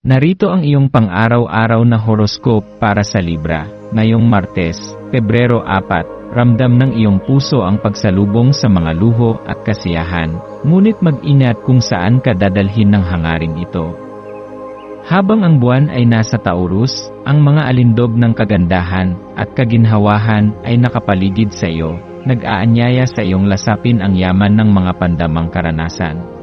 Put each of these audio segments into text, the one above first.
Narito ang iyong pang-araw-araw na horoscope para sa Libra, ngayong Martes, Pebrero 4, ramdam ng iyong puso ang pagsalubong sa mga luho at kasiyahan, ngunit mag-ingat kung saan ka dadalhin ng hangarin ito. Habang ang buwan ay nasa Taurus, ang mga alindog ng kagandahan at kaginhawahan ay nakapaligid sa iyo, nag-aanyaya sa iyong lasapin ang yaman ng mga pandamang karanasan.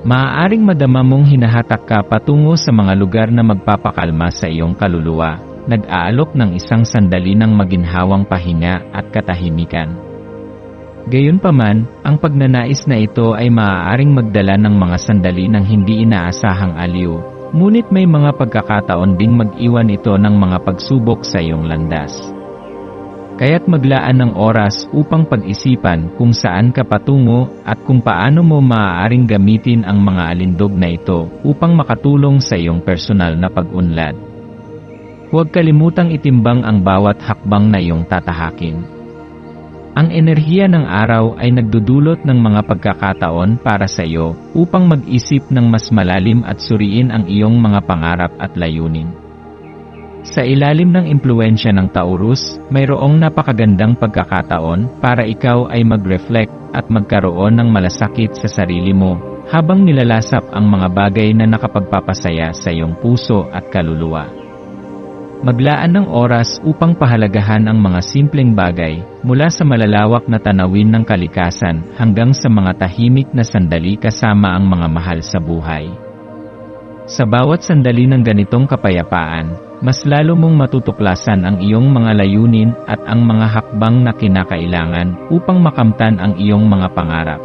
Maaaring madama mong hinahatak ka patungo sa mga lugar na magpapakalma sa iyong kaluluwa, nag-aalok ng isang sandali ng maginhawang pahinga at katahimikan. Gayunpaman, ang pagnanais na ito ay maaaring magdala ng mga sandali ng hindi inaasahang aliw, ngunit may mga pagkakataon ding mag-iwan ito ng mga pagsubok sa iyong landas. Kaya't maglaan ng oras upang pag-isipan kung saan ka patungo at kung paano mo maaaring gamitin ang mga alindog na ito upang makatulong sa iyong personal na pag-unlad. Huwag kalimutang itimbang ang bawat hakbang na iyong tatahakin. Ang enerhiya ng araw ay nagdudulot ng mga pagkakataon para sa iyo upang mag-isip ng mas malalim at suriin ang iyong mga pangarap at layunin. Sa ilalim ng impluensya ng Taurus, mayroong napakagandang pagkakataon para ikaw ay mag-reflect at magkaroon ng malasakit sa sarili mo habang nilalasap ang mga bagay na nakapagpapasaya sa iyong puso at kaluluwa. Maglaan ng oras upang pahalagahan ang mga simpleng bagay mula sa malalawak na tanawin ng kalikasan hanggang sa mga tahimik na sandali kasama ang mga mahal sa buhay. Sa bawat sandali ng ganitong kapayapaan, mas lalo mong matutuklasan ang iyong mga layunin at ang mga hakbang na kinakailangan upang makamtan ang iyong mga pangarap.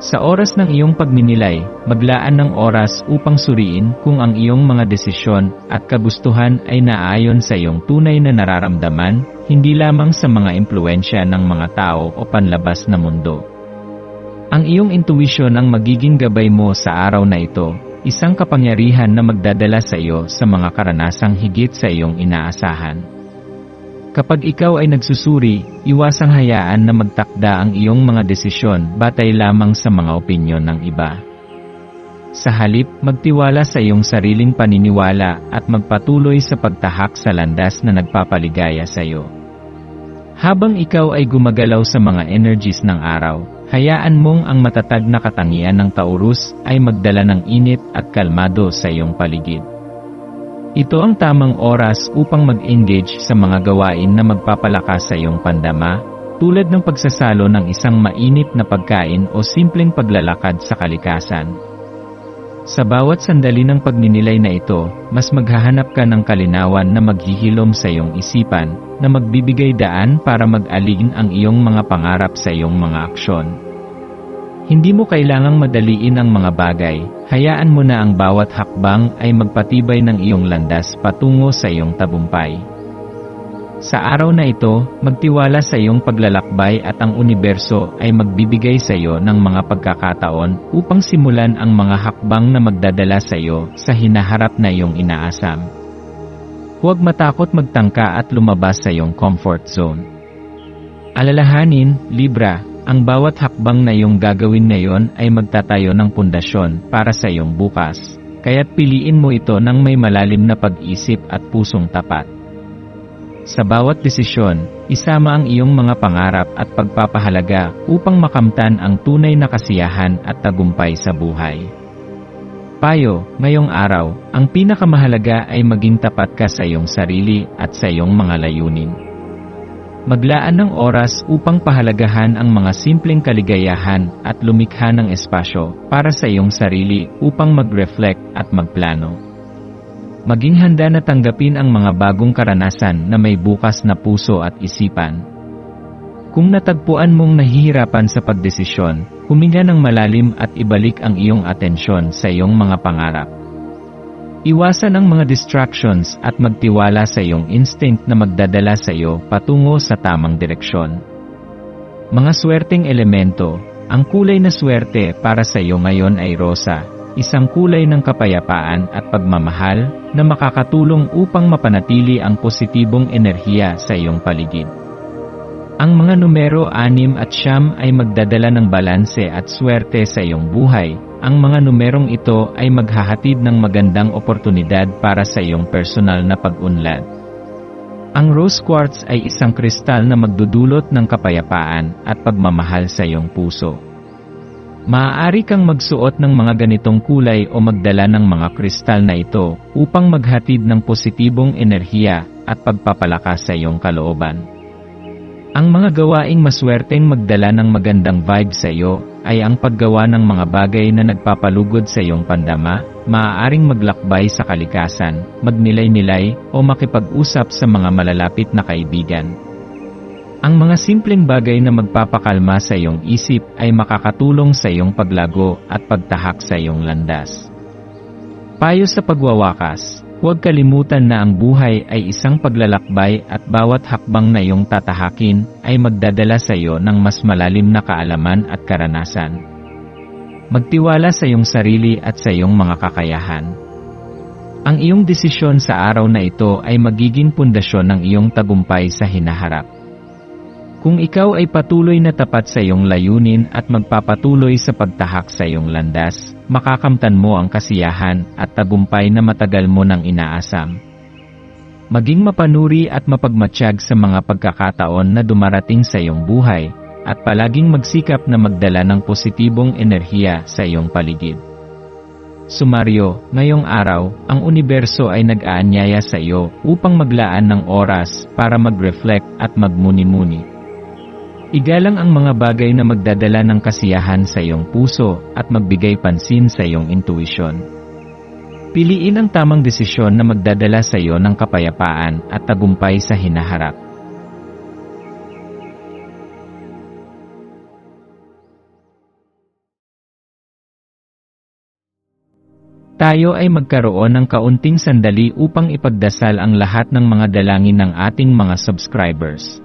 Sa oras ng iyong pagninilay, maglaan ng oras upang suriin kung ang iyong mga desisyon at kagustuhan ay naayon sa iyong tunay na nararamdaman, hindi lamang sa mga impluensya ng mga tao o panlabas na mundo. Ang iyong intuition ang magiging gabay mo sa araw na ito, isang kapangyarihan na magdadala sa iyo sa mga karanasang higit sa iyong inaasahan. Kapag ikaw ay nagsusuri, iwasang hayaan na magtakda ang iyong mga desisyon batay lamang sa mga opinyon ng iba. Sa halip, magtiwala sa iyong sariling paniniwala at magpatuloy sa pagtahak sa landas na nagpapaligaya sa iyo. Habang ikaw ay gumagalaw sa mga energies ng araw, hayaan mong ang matatag na katangian ng Taurus ay magdala ng init at kalmado sa iyong paligid. Ito ang tamang oras upang mag-engage sa mga gawain na magpapalakas sa iyong pandama, tulad ng pagsasalo ng isang mainit na pagkain o simpleng paglalakad sa kalikasan. Sa bawat sandali ng pagninilay na ito, mas maghahanap ka ng kalinawan na maghihilom sa iyong isipan, na magbibigay daan para mag-alin ang iyong mga pangarap sa iyong mga aksyon. Hindi mo kailangang madaliin ang mga bagay, hayaan mo na ang bawat hakbang ay magpatibay ng iyong landas patungo sa iyong tabumpay. Sa araw na ito, magtiwala sa iyong paglalakbay at ang universo ay magbibigay sa iyo ng mga pagkakataon upang simulan ang mga hakbang na magdadala sa iyo sa hinaharap na iyong inaasam. Huwag matakot magtangka at lumabas sa iyong comfort zone. Alalahanin, Libra, ang bawat hakbang na iyong gagawin ngayon ay magtatayo ng pundasyon para sa iyong bukas, kaya't piliin mo ito ng may malalim na pag-isip at pusong tapat. Sa bawat desisyon, isama ang iyong mga pangarap at pagpapahalaga upang makamtan ang tunay na kasiyahan at tagumpay sa buhay. Payo, ngayong araw, ang pinakamahalaga ay maging tapat ka sa iyong sarili at sa iyong mga layunin. Maglaan ng oras upang pahalagahan ang mga simpleng kaligayahan at lumikha ng espasyo para sa iyong sarili upang mag-reflect at magplano. Maging handa na tanggapin ang mga bagong karanasan na may bukas na puso at isipan. Kung natagpuan mong nahihirapan sa pagdesisyon, huminga ng malalim at ibalik ang iyong atensyon sa iyong mga pangarap. Iwasan ang mga distractions at magtiwala sa iyong instinct na magdadala sa iyo patungo sa tamang direksyon. Mga swerteng elemento, ang kulay na swerte para sa iyo ngayon ay rosa, isang kulay ng kapayapaan at pagmamahal na makakatulong upang mapanatili ang positibong enerhiya sa iyong paligid. Ang mga numero 6 at siyam ay magdadala ng balanse at swerte sa iyong buhay. Ang mga numerong ito ay maghahatid ng magandang oportunidad para sa iyong personal na pag-unlad. Ang rose quartz ay isang kristal na magdudulot ng kapayapaan at pagmamahal sa iyong puso. Maaari kang magsuot ng mga ganitong kulay o magdala ng mga kristal na ito upang maghatid ng positibong enerhiya at pagpapalakas sa iyong kalooban. Ang mga gawaing maswerteng magdala ng magandang vibe sa iyo ay ang paggawa ng mga bagay na nagpapalugod sa iyong pandama, maaaring maglakbay sa kalikasan, magnilay-nilay, o makipag-usap sa mga malalapit na kaibigan. Ang mga simpleng bagay na magpapakalma sa iyong isip ay makakatulong sa iyong paglago at pagtahak sa iyong landas. Payo sa pagwawakas, Huwag kalimutan na ang buhay ay isang paglalakbay at bawat hakbang na iyong tatahakin ay magdadala sa iyo ng mas malalim na kaalaman at karanasan. Magtiwala sa iyong sarili at sa iyong mga kakayahan. Ang iyong desisyon sa araw na ito ay magiging pundasyon ng iyong tagumpay sa hinaharap. Kung ikaw ay patuloy na tapat sa iyong layunin at magpapatuloy sa pagtahak sa iyong landas, makakamtan mo ang kasiyahan at tagumpay na matagal mo nang inaasam. Maging mapanuri at mapagmatsyag sa mga pagkakataon na dumarating sa iyong buhay, at palaging magsikap na magdala ng positibong enerhiya sa iyong paligid. Sumaryo, ngayong araw, ang universo ay nag-aanyaya sa iyo upang maglaan ng oras para mag-reflect at magmuni-muni. Igalang ang mga bagay na magdadala ng kasiyahan sa iyong puso at magbigay pansin sa iyong intuisyon. Piliin ang tamang desisyon na magdadala sa iyo ng kapayapaan at tagumpay sa hinaharap. Tayo ay magkaroon ng kaunting sandali upang ipagdasal ang lahat ng mga dalangin ng ating mga subscribers